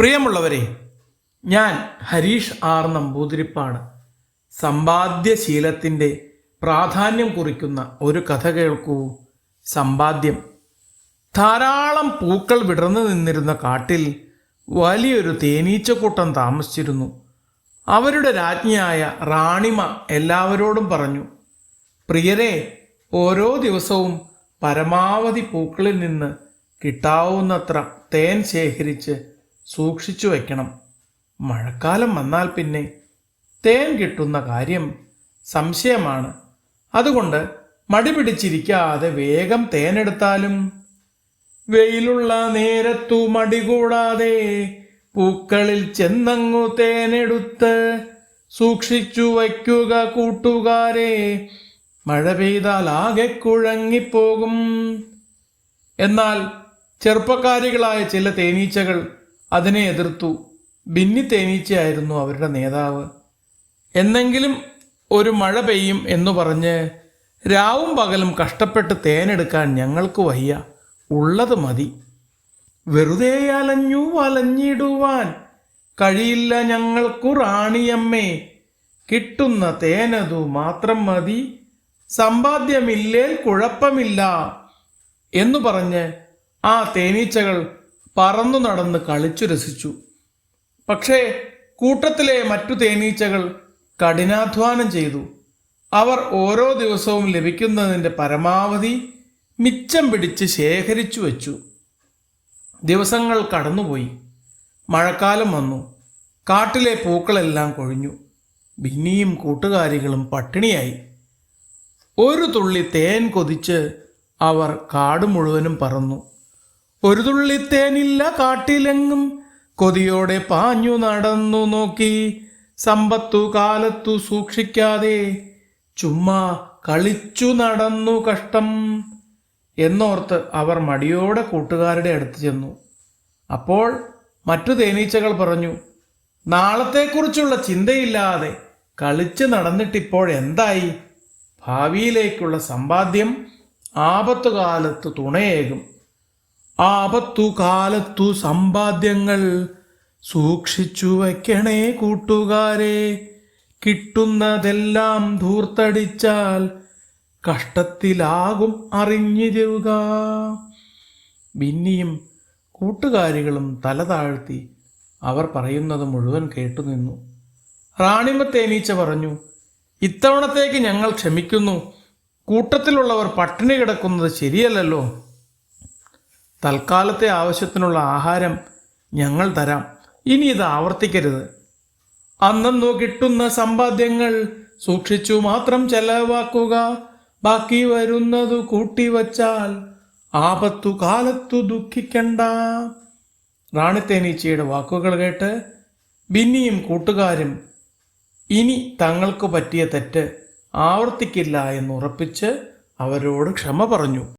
പ്രിയമുള്ളവരെ ഞാൻ ഹരീഷ് ആർ നമ്പൂതിരിപ്പാണ്. സമ്പാദ്യശീലത്തിന്റെ പ്രാധാന്യം കുറിക്കുന്ന ഒരു കഥ കേൾക്കൂ. സമ്പാദ്യം. ധാരാളം പൂക്കൾ വിടർന്നു നിന്നിരുന്ന കാട്ടിൽ വലിയൊരു തേനീച്ചക്കൂട്ടം താമസിച്ചിരുന്നു. അവരുടെ രാജ്ഞിയായ റാണിമ എല്ലാവരോടും പറഞ്ഞു പ്രിയരെ ഓരോ ദിവസവും പരമാവധി പൂക്കളിൽ നിന്ന് കിട്ടാവുന്നത്ര തേൻ ശേഖരിച്ച് സൂക്ഷിച്ചു വയ്ക്കണം. മഴക്കാലം വന്നാൽ പിന്നെ തേൻ കിട്ടുന്ന കാര്യം സംശയമാണ്. അതുകൊണ്ട് മടി പിടിച്ചിരിക്കാതെ വേഗം തേനെടുത്താലും. വെയിലുള്ള നേരത്തു മടി കൂടാതെ പൂക്കളിൽ ചെന്നങ്ങു തേനെടുത്ത് സൂക്ഷിച്ചു വയ്ക്കുക കൂട്ടുകാരെ. മഴ പെയ്താൽ ആകെ കുഴങ്ങിപ്പോകും. എന്നാൽ ചെറുപ്പക്കാരികളായ ചില തേനീച്ചകൾ അതിനെ എതിർത്തു. ബിന്നി തേനീച്ചയായിരുന്നു അവരുടെ നേതാവ്. എന്നെങ്കിലും ഒരു മഴ പെയ്യും എന്ന് പറഞ്ഞ് രാവും പകലും കഷ്ടപ്പെട്ട് തേനെടുക്കാൻ ഞങ്ങൾക്ക് വയ്യ. ഉള്ളത് മതി. വെറുതെ അലഞ്ഞു വലഞ്ഞിടുവാൻ കഴിയില്ല ഞങ്ങൾക്കു റാണിയമ്മേ. കിട്ടുന്ന തേനതു മാത്രം മതി. സമ്പാദ്യമില്ലേൽ കുഴപ്പമില്ല. എന്നു പറഞ്ഞ് ആ തേനീച്ചകൾ പറന്നു നടന്ന് കളിച്ചു രസിച്ചു. പക്ഷേ കൂട്ടത്തിലെ മറ്റു തേനീച്ചകൾ കഠിനാധ്വാനം ചെയ്തു. അവർ ഓരോ ദിവസവും ലഭിക്കുന്നതിന്റെ പരമാവധി മിച്ചം പിടിച്ച് ശേഖരിച്ചു വച്ചു. ദിവസങ്ങൾ കടന്നുപോയി. മഴക്കാലം വന്നു. കാട്ടിലെ പൂക്കളെല്ലാം കൊഴിഞ്ഞു. ബിന്നിയും കൂട്ടുകാരികളും പട്ടിണിയായി. ഒരു തുള്ളി തേൻ കൊതിച്ച് അവർ കാട് മുഴുവനും പറന്നു. ഒരു തുള്ളി തേനില്ല കാട്ടിലെങ്ങും. കൊതിയോടെ പാഞ്ഞു നടന്നു നോക്കി. സമ്പത്തു കാലത്തു സൂക്ഷിക്കാതെ ചുമ്മാ കളിച്ചു നടന്നു കഷ്ടം എന്നോർത്ത് അവർ മടിയോടെ കൂട്ടുകാരുടെ അടുത്ത് ചെന്നു. അപ്പോൾ മറ്റു തേനീച്ചകൾ പറഞ്ഞു നാളത്തെക്കുറിച്ചുള്ള ചിന്തയില്ലാതെ കളിച്ച് നടന്നിട്ടിപ്പോഴെന്തായി? ഭാവിയിലേക്കുള്ള സമ്പാദ്യം ആപത്തുകാലത്ത് തുണയേകും. ആപത്തു കാലത്തു സമ്പാദ്യങ്ങൾ സൂക്ഷിച്ചു വയ്ക്കണേ കൂട്ടുകാരെ. കിട്ടുന്നതെല്ലാം ധൂർത്തടിച്ചാൽ കഷ്ടത്തിലാകും അറിഞ്ഞിരുക. ബിന്നിയും കൂട്ടുകാരികളും തല താഴ്ത്തി അവർ പറയുന്നത് മുഴുവൻ കേട്ടുനിന്നു റാണിമ തേനീച്ച പറഞ്ഞു ഇത്തവണത്തേക്ക് ഞങ്ങൾ ക്ഷമിക്കുന്നു. കൂട്ടത്തിലുള്ളവർ പട്ടിണി കിടക്കുന്നത് ശരിയല്ലല്ലോ. തൽക്കാലത്തെ ആവശ്യത്തിനുള്ള ആഹാരം ഞങ്ങൾ തരാം. ഇനി ഇത് ആവർത്തിക്കരുത്. അന്നന്നു കിട്ടുന്ന സമ്പാദ്യങ്ങൾ സൂക്ഷിച്ചു മാത്രം ചെലവാക്കുക. ബാക്കി വരുന്നതു കൂട്ടിവച്ചാൽ ആപത്തു കാലത്തു ദുഃഖിക്കണ്ട. റാണിത്തേനീച്ചയുടെ വാക്കുകൾ കേട്ട് ബിന്നിയും കൂട്ടുകാരും ഇനി തങ്ങൾക്ക് പറ്റിയ തെറ്റ് ആവർത്തിക്കില്ല എന്ന് ഉറപ്പിച്ച് അവരോട് ക്ഷമ പറഞ്ഞു.